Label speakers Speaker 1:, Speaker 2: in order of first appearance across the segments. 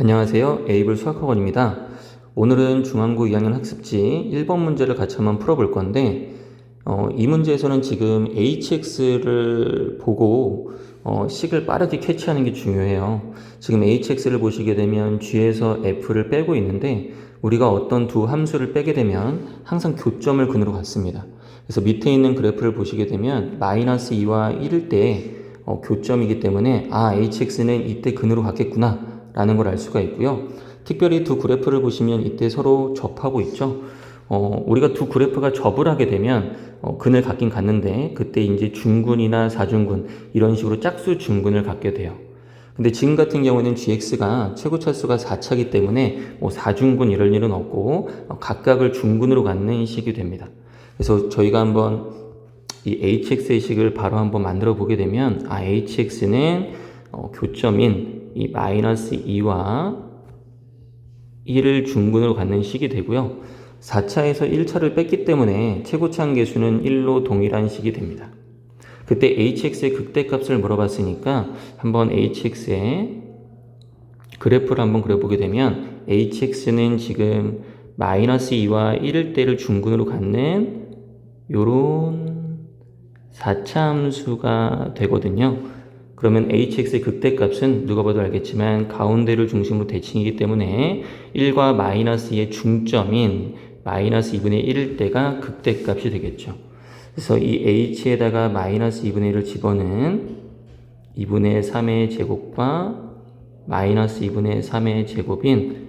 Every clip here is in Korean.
Speaker 1: 안녕하세요. 에이블 수학학원입니다. 오늘은 중앙고 2학년 학습지 1번 문제를 같이 한번 풀어볼 건데, 어, 이 문제에서는 지금 hx를 보고 어, 식을 빠르게 캐치하는 게 중요해요. 지금 hx를 보시게 되면 g에서 f를 빼고 있는데, 우리가 어떤 두 함수를 빼게 되면 항상 교점을 근으로 갖습니다. 그래서 밑에 있는 그래프를 보시게 되면 마이너스 2와 1일 때 어, 교점이기 때문에 아 hx는 이때 근으로 갔겠구나 라는 걸 알 수가 있고요. 특별히 두 그래프를 보시면 이때 서로 접하고 있죠. 어, 우리가 두 그래프가 접을 하게 되면 어, 근을 갖긴 갖는데 그때 이제 중근이나 사중근 이런 식으로 짝수 중근을 갖게 돼요. 근데 지금 같은 경우는 gx가 최고 차수가 4차기 때문에 뭐 4중근 이럴 일은 없고 어, 각각을 중근으로 갖는 식이 됩니다. 그래서 저희가 한번 이 hx의 식을 바로 한번 만들어 보게 되면 아 hx는 어, 교점인 이 마이너스 2와 1을 중근으로 갖는 식이 되고요. 4차에서 1차를 뺐기 때문에 최고차항 계수는 1로 동일한 식이 됩니다. 그때 hx의 극대값을 물어봤으니까 한번 hx의 그래프를 한번 그려보게 되면 hx는 지금 마이너스 2와 1일 때를 중근으로 갖는 요런 4차 함수가 되거든요. 그러면 hx의 극대값은 누가 봐도 알겠지만 가운데를 중심으로 대칭이기 때문에 1과 마이너스 2의 중점인 마이너스 2분의 1일 때가 극대값이 되겠죠. 그래서 이 h에다가 마이너스 2분의 1을 집어넣은 2분의 3의 제곱과 마이너스 2분의 3의 제곱인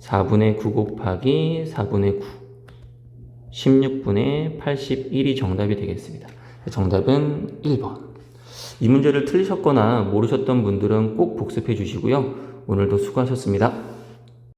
Speaker 1: 4분의 9 곱하기 4분의 9 16분의 81이 정답이 되겠습니다. 정답은 1번. 이 문제를 틀리셨거나 모르셨던 분들은 꼭 복습해 주시고요. 오늘도 수고하셨습니다.